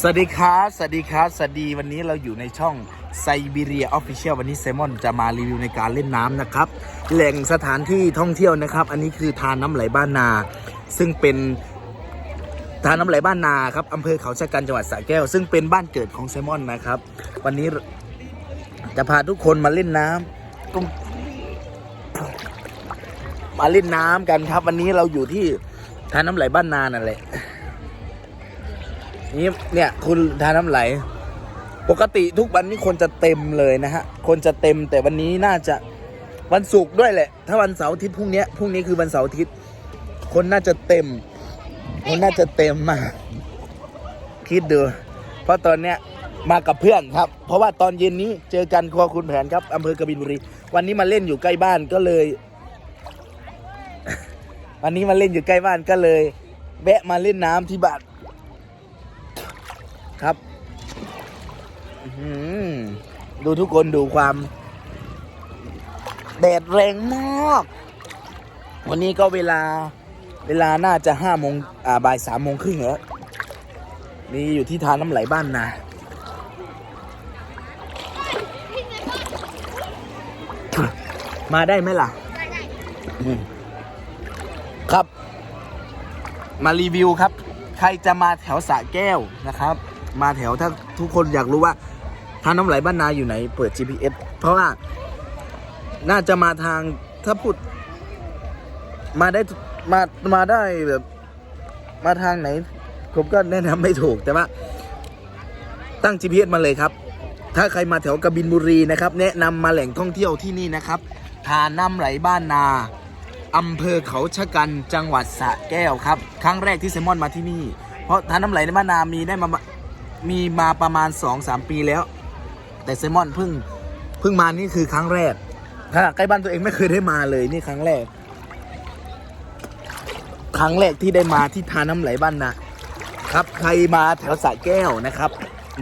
สวัสดีครับสวัสดีครับสวัสดีวันนี้เราอยู่ในช่องไซบีเรียออฟฟิเชียลวันนี้ไซมอนจะมารีวิวในการเล่นน้ำนะครับ แหล่งสถานที่ท่องเที่ยวนะครับ อันนี้คือทานน้ำไหลบ้านนา ซึ่งเป็นทานน้ำไหลบ้านนาครับอำเภอเขาชะกันจังหวัดสระแก้ว ซึ่งเป็นบ้านเกิดของไซมอนนะครับ วันนี้จะพาทุกคนมาเล่นน้ำก็มาเล่นน้ำกันครับ วันนี้เราอยู่ที่ทานน้ำไหลบ้านนานั่นแหละ นี่เนี่ยคุณทาน้ำไหล ปกติทุกวันนี้คนจะเต็มเลยนะฮะ คนจะเต็มแต่วันนี้น่าจะวันศุกร์ด้วยแหละ ถ้าวันเสาร์อาทิตย์พรุ่งนี้พรุ่งนี้คือวันเสาร์อาทิตย์ คนน่าจะเต็ม คนน่าจะเต็มมาก คิดดู เพราะตอนเนี้ยมากับเพื่อนครับ เพราะว่าตอนเย็นนี้เจอกันครัวคุณแผนครับอำเภอกบินบุรี วันนี้มาเล่นอยู่ใกล้บ้านก็เลย วันนี้มาเล่นอยู่ใกล้บ้านก็เลย แวะมาเล่นน้ำที่บ้าน ครับอื้อหือดูทุกคนดูความแดดแรงมาก วันนี้ก็เวลาเวลาน่าจะห้าโมงอ่าบ่ายสามโมงครึ่งแล้วนี่อยู่ที่ทานน้ำไหลบ้านนามาได้ไหมล่ะอืมครับ มารีวิวครับ ใครจะมาแถวสระแก้วนะครับมาแถวถ้าทุกคนอยากรู้ว่าทางน้ำไหลบ้านนาอยู่ไหน เปิด GPS เพราะว่าน่าจะมาทางถ้าพูด มาได้มามาได้แบบ มาทางไหน ผมก็แนะนำไม่ถูกแต่ว่า ตั้ง GPS มาเลยครับ ถ้าใครมาแถวกบินบุรีนะครับ แนะนำมาแหล่งท่องเที่ยวที่นี่นะครับ ทานน้ำไหลบ้านนาอำเภอเขาชะกันจังหวัดสระแก้วครับ ครั้งแรกที่เซมอนมาที่นี่ เพราะทานน้ำไหลในบ้านนามีได้มา มีมาประมาณ 2-3 ปีแล้ว แต่เซมอนเพิ่งเพิ่งมานี่คือครั้งแรก ถ้าใกล้บ้านตัวเองไม่เคยได้มาเลยนี่ครั้งแรก ครั้งแรกที่ได้มาที่ทาน้ำไหลบ้านนาครับใครมาแถวสระแก้วนะครับ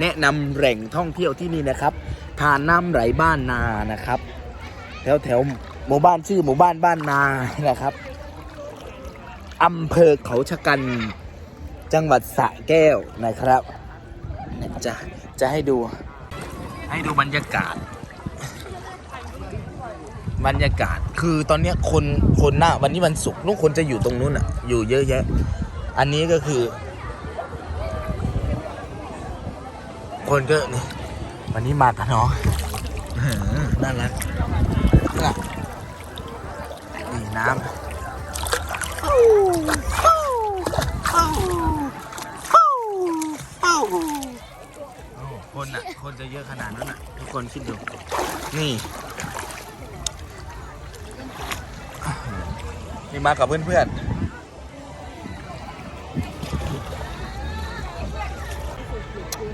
แนะนำแหล่งท่องเที่ยวที่นี่นะครับ ทานน้ำไหลบ้านนานะครับ แถวแถวหมู่บ้านชื่อหมู่บ้านบ้านนานะครับอำเภอเขาชะกันจังหวัดสระแก้วนะครับ จะจะให้ดู ให้ดูบรรยากาศ บรรยากาศคือตอนเนี้ยคนคนหน้าวันนี้วันศุกร์ลูกคนจะอยู่ตรงนู้นอะ อยู่เยอะแยะ อันนี้ก็คือ คนก็นี่วันนี้มากับน้องน่ารักน่ะนี่น้ำโอ้ คนอะ คนจะเยอะขนาดนั้นอะ ทุกคนคิดดู นี่ นี่มากับเพื่อนๆ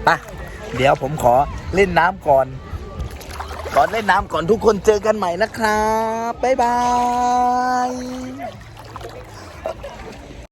ไปเดี๋ยวผมขอเล่นน้ำก่อน ก่อนเล่นน้ำก่อนทุกคนเจอกันใหม่นะครับ บ๊ายบาย